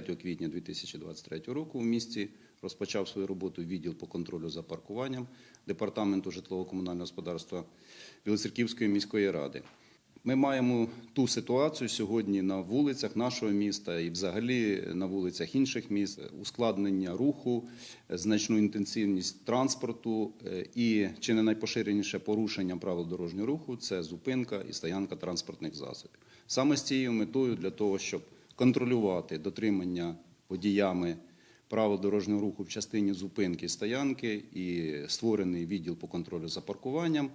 3 квітня 2023 року в місті розпочав свою роботу відділ по контролю за паркуванням департаменту житлово-комунального господарства Білоцерківської міської ради. Ми маємо ту ситуацію сьогодні на вулицях нашого міста і взагалі на вулицях інших міст ускладнення руху, значну інтенсивність транспорту е, і чи не найпоширеніше порушення правил дорожнього руху це зупинка і стоянка транспортних засобів. Саме з цією метою для того, щоб контролювати дотримання водіями правил дорожнього руху в частині зупинки стоянки і створений відділ по контролю за паркуванням.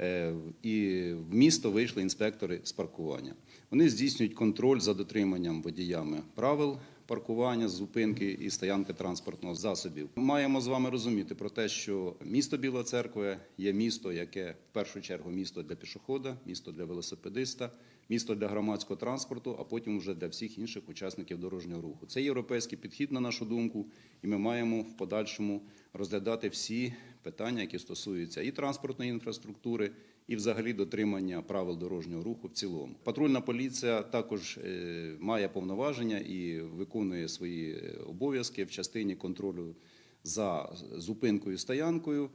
Е, І в місто вийшли інспектори з паркування. Вони здійснюють контроль за дотриманням водіями правил паркування, зупинки і стоянки транспортного засобів. Ми маємо з вами розуміти про те, що місто Біла Церква є місто, яке в першу чергу місто для пішохода, місто для велосипедиста, місто для громадського транспорту, а потім вже для всіх інших учасників дорожнього руху. Це європейський підхід, на нашу думку, і ми маємо в подальшому розглядати всі питання, які стосуються і транспортної інфраструктури, і взагалі дотримання правил дорожнього руху в цілому. Патрульна поліція також е, має повноваження і виконує свої е, обов'язки в частині контролю за зупинкою стоянкою,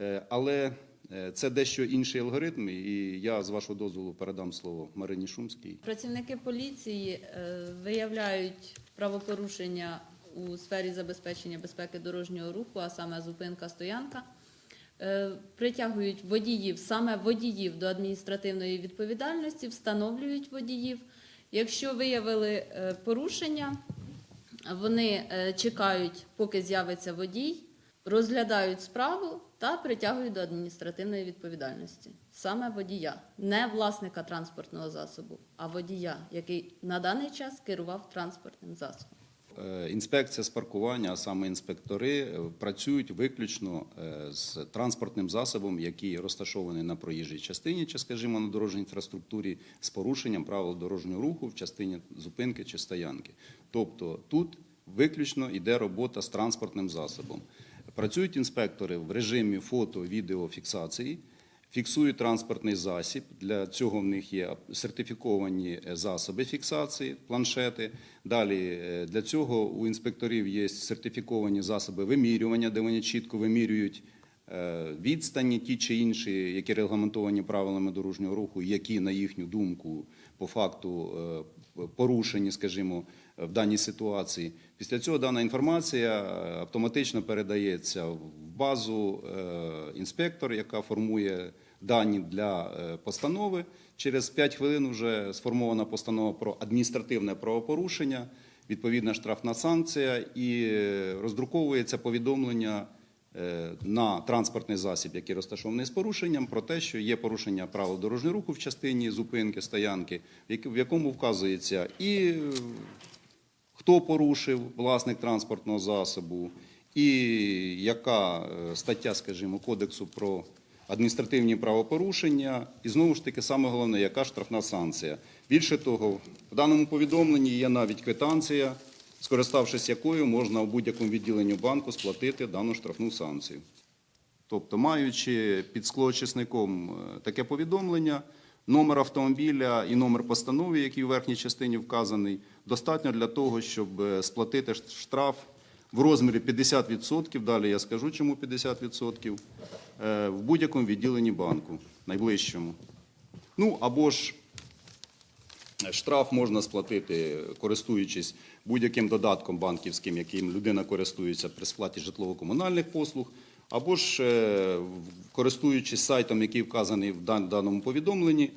Е, але це дещо інший алгоритм, і я з вашого дозволу передам слово Марині Шумській. Працівники поліції виявляють правопорушення у сфері забезпечення безпеки дорожнього руху, а саме зупинка стоянка. Е, Притягують водіїв, саме водіїв до адміністративної відповідальності, встановлюють водіїв. Якщо виявили е, порушення, вони е, чекають, поки з'явиться водій, розглядають справу та притягують до адміністративної відповідальності. Саме водія, не власника транспортного засобу, а водія, який на даний час керував транспортним засобом. Е, Інспекція з паркування, а саме інспектори, е, працюють виключно е, з транспортним засобом, який розташований на проїжджій частині, чи, скажімо, на дорожній інфраструктурі, з порушенням правил дорожнього руху в частині зупинки чи стоянки. Тобто тут виключно йде робота з транспортним засобом. Працюють інспектори в режимі фото-відеофіксації. Фіксують транспортний засіб. Для цього в них є сертифіковані е, засоби фіксації, планшети. Далі е, для цього у інспекторів є сертифіковані засоби вимірювання, де вони чітко вимірюють е, відстані, ті чи інші, які регламентовані правилами дорожнього руху, які, на їхню думку, по факту порушені, скажімо, в даній ситуації. Після цього дана інформація автоматично передається в базу інспектор, яка формує дані для е, постанови. Через 5 хвилин вже сформована постанова про адміністративне правопорушення, відповідна штрафна санкція і е, роздруковується повідомлення е, на транспортний засіб, який розташований з порушенням, про те, що є порушення правил дорожнього руху в частині зупинки, стоянки, в якому вказується і хто порушив власник транспортного засобу, і яка стаття, скажімо, кодексу про адміністративні правопорушення, і знову ж таки, саме головне, яка штрафна санкція. Більше того, в даному повідомленні є навіть квитанція, скориставшись якою можна у будь-якому відділенні банку сплатити дану штрафну санкцію. Тобто, маючи під склоочисником е, таке повідомлення, номер автомобіля і номер постанови, який у верхній частині вказаний, достатньо для того, щоб е, сплатити штраф в розмірі 50%, далі я скажу, чому 50%, е, в будь-якому відділенні банку, найближчому. Ну, або ж Штраф можна сплатити, користуючись будь-яким додатком банківським, яким людина користується при сплаті житлово-комунальних послуг, або ж е, користуючись сайтом, який вказаний в даному повідомленні, е,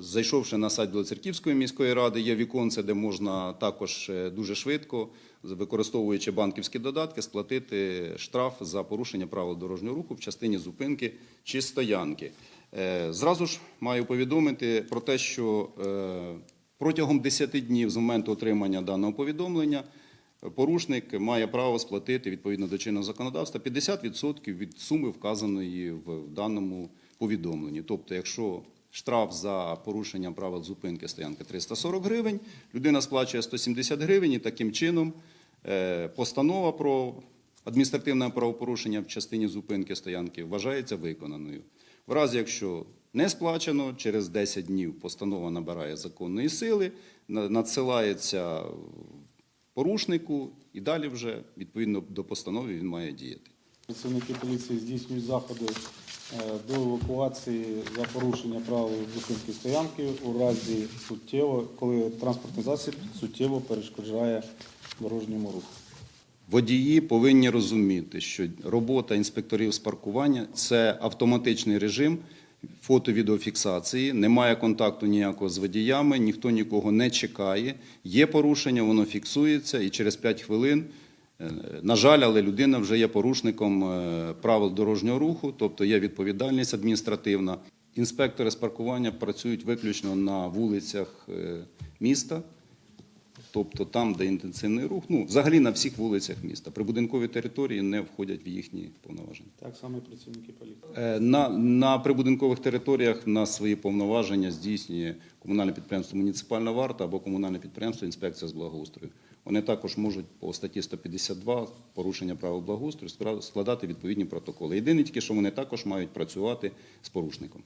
зайшовши на сайт Білоцерківської міської ради, є віконце, де можна також е, дуже швидко, використовуючи банківські додатки, сплатити штраф за порушення правил дорожнього руху в частині зупинки чи стоянки. Е, Зразу ж маю повідомити про те, що е, протягом 10 днів з моменту отримання даного повідомлення е, порушник має право сплатити відповідно до чинного законодавства 50% від суми вказаної в даному повідомленні. Тобто, якщо штраф за порушення правил зупинки стоянки 340 гривень, людина сплачує 170 гривень і таким чином е, постанова про адміністративне правопорушення в частині зупинки стоянки вважається виконаною. В разі, якщо не сплачено, через 10 днів постанова набирає законної сили, надсилається порушнику, і далі вже відповідно до постанови він має діяти. Працівники поліції здійснюють заходи до евакуації за порушення правил зупинки стоянки у разі суттєво, коли транспортний засіб суттєво перешкоджає дорожньому руху. Водії повинні розуміти, що робота інспекторів з паркування це автоматичний режим фото-відеофіксації, немає контакту ніякого з водіями, ніхто нікого не чекає. Є порушення, воно фіксується, і через 5 хвилин, е, на жаль, але людина вже є порушником е, правил дорожнього руху, тобто є відповідальність адміністративна. Інспектори з паркування працюють виключно на вулицях е, міста. Тобто там, де інтенсивний рух, ну взагалі на всіх вулицях міста. Прибудинкові території не входять в їхні повноваження. Так само і працівники поліції. Е, На, на прибудинкових територіях на свої повноваження здійснює комунальне підприємство Муніципальна варта або комунальне підприємство Інспекція з благоустрою. Вони також можуть по статті 152 порушення правил благоустрою складати відповідні протоколи. Єдине тільки, що вони також мають працювати з порушником.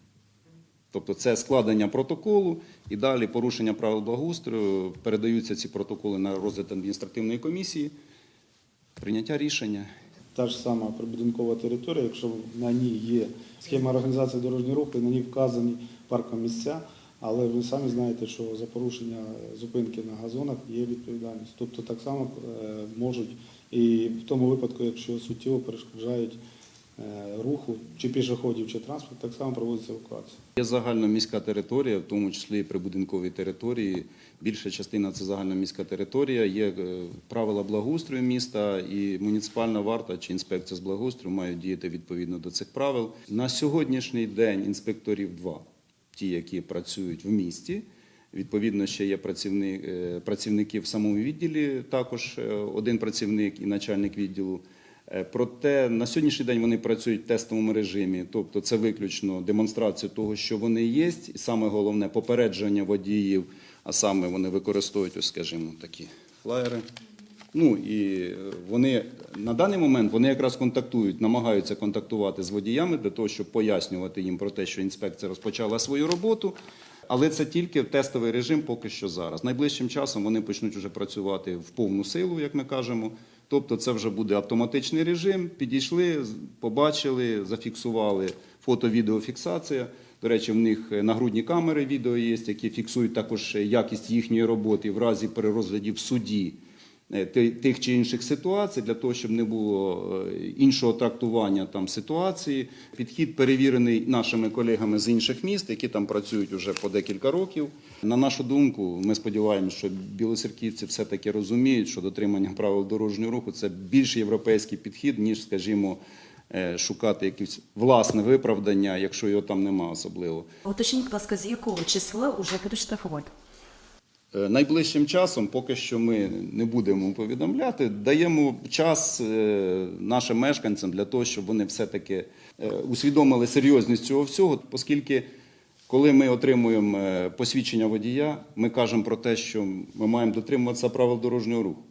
Тобто це складення протоколу і далі порушення правил благоустрою, передаються ці протоколи на розгляд адміністративної комісії, прийняття рішення. Та ж сама прибудинкова територія, якщо на ній є схема організації дорожнього руху, на ній вказані парком місця, але ви самі знаєте, що за порушення зупинки на газонах є відповідальність. Тобто так само е, можуть і в тому випадку, якщо суттєво перешкоджають е, руху чи пішоходів, чи транспорт, так само проводиться евакуація. Є загальноміська територія, в тому числі і прибудинкові території. Більша частина це загальноміська територія. Є е, правила благоустрою міста, і муніципальна варта чи інспекція з благоустрою мають діяти відповідно до цих правил. На сьогоднішній день інспекторів два, ті, які працюють в місті. Відповідно, ще є працівник, е, працівники в самому відділі, також е, один працівник і начальник відділу. Е, Проте на сьогоднішній день вони працюють в тестовому режимі, тобто це виключно демонстрація того, що вони є, і саме головне попередження водіїв, а саме вони використовують, ось, скажімо, такі флаєри. Ну і е, вони на даний момент вони якраз контактують, намагаються контактувати з водіями для того, щоб пояснювати їм про те, що інспекція розпочала свою роботу. Але це тільки тестовий режим поки що зараз. Найближчим часом вони почнуть вже працювати в повну силу, як ми кажемо. Тобто це вже буде автоматичний режим. Підійшли, побачили, зафіксували фото-відеофіксація. До речі, в них нагрудні камери відео є, які фіксують також якість їхньої роботи в разі при розгляді в суді е, тих чи інших ситуацій, для того, щоб не було е, іншого трактування там ситуації. Підхід перевірений нашими колегами з інших міст, які там працюють уже по декілька років. На нашу думку, ми сподіваємося, що білоцерківці все-таки розуміють, що дотримання правил дорожнього руху це більш європейський підхід, ніж, скажімо, е, шукати якесь власне виправдання, якщо його там нема особливо. Уточніть, будь ласка, з якого числа вже будуть штрафувати? Е, Найближчим часом, поки що ми не будемо повідомляти, даємо час е, нашим мешканцям для того, щоб вони все-таки е, усвідомили серйозність цього всього, оскільки коли ми отримуємо посвідчення водія, ми кажемо про те, що ми маємо дотримуватися правил дорожнього руху.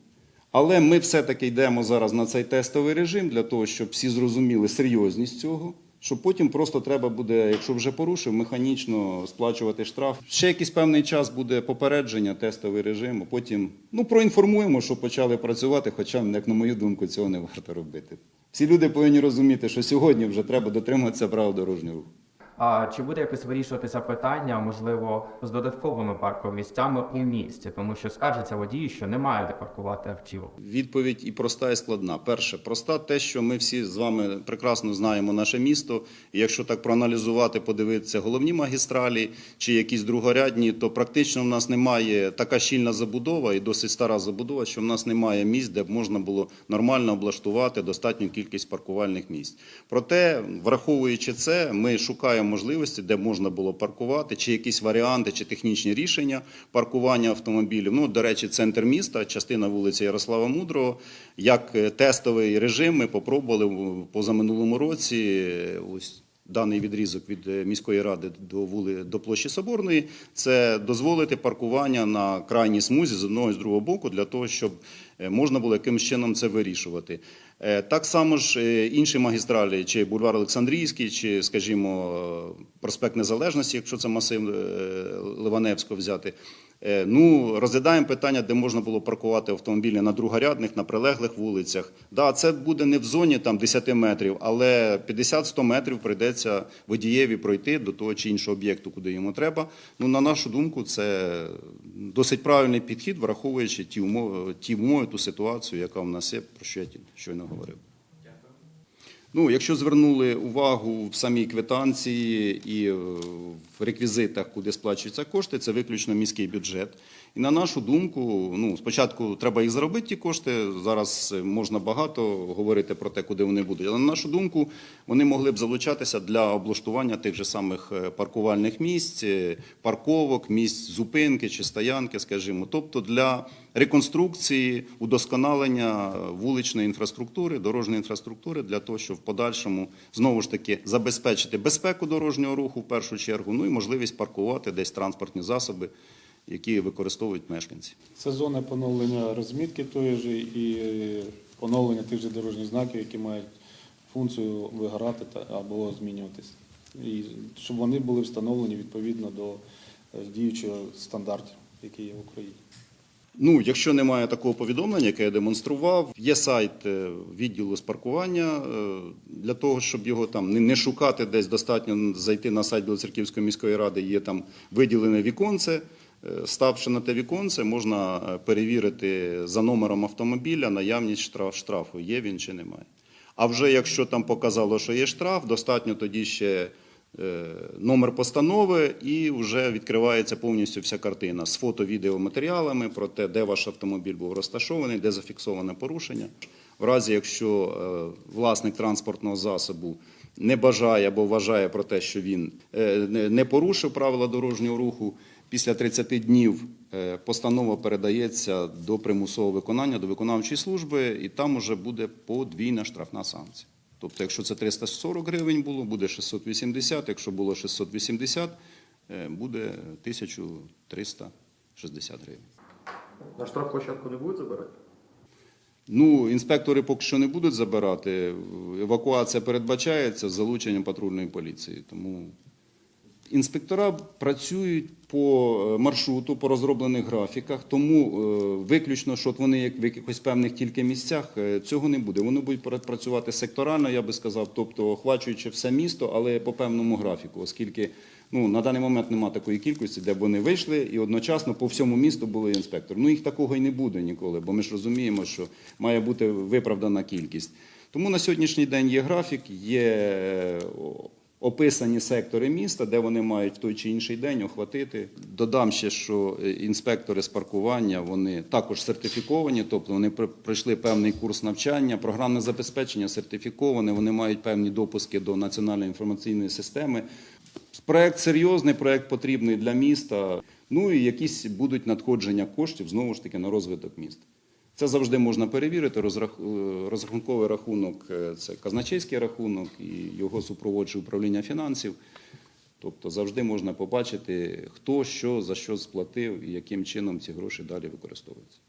Але ми все-таки йдемо зараз на цей тестовий режим для того, щоб всі зрозуміли серйозність цього. Що потім просто треба буде, якщо вже порушив, механічно сплачувати штраф. Ще якийсь певний час буде попередження, тестовий режим, а потім ну проінформуємо, що почали працювати, хоча, як на мою думку, цього не варто робити. Всі люди повинні розуміти, що сьогодні вже треба дотримуватися правил дорожнього руху. А чи буде якось вирішуватися питання, можливо, з додатковими паркомісцями у місті, тому що скаржаться водії, що немає де паркувати автівок? Відповідь і проста, і складна. Перше, проста те, що ми всі з вами прекрасно знаємо наше місто. І якщо так проаналізувати, подивитися головні магістралі чи якісь другорядні, то практично в нас немає така щільна забудова і досить стара забудова, що в нас немає місць, де б можна було нормально облаштувати достатню кількість паркувальних місць. Проте, враховуючи це, ми шукаємо можливості, де можна було паркувати, чи якісь варіанти, чи технічні рішення паркування автомобілів. Ну, до речі, центр міста, частина вулиці Ярослава Мудрого, як е, тестовий режим ми попробували позаминулому році. е, Ось даний відрізок від е, міської ради до вули до площі Соборної. Це дозволити паркування на крайній смузі з одного і з другого боку для того, щоб е, можна було якимось чином це вирішувати. Е, Так само ж інші магістралі, чи бульвар Олександрійський, чи, скажімо, проспект Незалежності, якщо це масив Ливаневського взяти. Е, Ну, розглядаємо питання, де можна було паркувати автомобілі на другорядних, на прилеглих вулицях. Да, це буде не в зоні там 10 метрів, але 50-100 метрів прийдеться водієві пройти до того чи іншого об'єкту, куди йому треба. Ну, на нашу думку, це досить правильний підхід, враховуючи ті умови, ті умови, ту ситуацію, яка в нас є, про що я щойно говорив. Ну, якщо звернули увагу в самій квитанції і е, в реквізитах, куди сплачуються кошти, це виключно міський бюджет. І на нашу думку, ну спочатку треба їх заробити, ті кошти. Зараз е, можна багато говорити про те, куди вони будуть. Але на нашу думку, вони могли б залучатися для облаштування тих же самих е, паркувальних місць, парковок, місць зупинки чи стоянки, скажімо, тобто для реконструкції, удосконалення вуличної інфраструктури, дорожньої інфраструктури для того, щоб в подальшому знову ж таки забезпечити безпеку дорожнього руху в першу чергу, ну і можливість паркувати десь транспортні засоби, які використовують мешканці. Це зони поновлення розмітки тої ж і поновлення тих же дорожніх знаків, які мають функцію вигорати або змінюватися. І щоб вони були встановлені відповідно до е, діючого стандартів, які є в Україні. Ну, якщо немає такого повідомлення, яке я демонстрував, є сайт е, відділу з паркування. е, Для того, щоб його там не- шукати десь, достатньо зайти на сайт Білоцерківської міської ради, є там виділене віконце. Е, Ставши на те віконце, можна перевірити за номером автомобіля наявність штраф, штрафу, є він чи немає. А вже якщо там показало, що є штраф, достатньо тоді ще номер постанови, і вже відкривається повністю вся картина з фото-відеоматеріалами про те, де ваш автомобіль був розташований, де зафіксоване порушення. В разі, якщо е, власник транспортного засобу не бажає або вважає про те, що він е, не- порушив правила дорожнього руху, після 30 днів е, постанова передається до примусового виконання, до виконавчої служби, і там уже буде подвійна штрафна санкція. Тобто, якщо це 340 гривень було, буде 680, якщо було 680, е, буде 1360 гривень. На штрафплощадку не будуть забирати? Ну, інспектори поки що не будуть забирати. Евакуація передбачається з залученням патрульної поліції. Тому інспектора працюють по е, маршруту, по розроблених графіках. Тому е, виключно, що вони як в якихось певних тільки місцях, е, цього не буде. Вони будуть працювати секторально, я би сказав, тобто охвачуючи все місто, але по певному графіку, оскільки ну, на даний момент немає такої кількості, де б вони вийшли і одночасно по всьому місту були інспектори. Ну їх такого і не буде ніколи, бо ми ж розуміємо, що має бути виправдана кількість. Тому на сьогоднішній день є графік, є описані сектори міста, де вони мають в той чи інший день охватити. Додам ще, що е, інспектори з паркування вони також сертифіковані, тобто вони пройшли певний курс навчання, програмне забезпечення сертифіковане, вони мають певні допуски до національної інформаційної системи. Проект серйозний, проект потрібний для міста. Ну і якісь будуть надходження коштів знову ж таки на розвиток міста. Це завжди можна перевірити. Е, Розрахунковий рахунок е, це казначейський рахунок і його супроводжує управління фінансів. Тобто завжди можна побачити, хто що за що сплатив і яким чином ці гроші далі використовуються.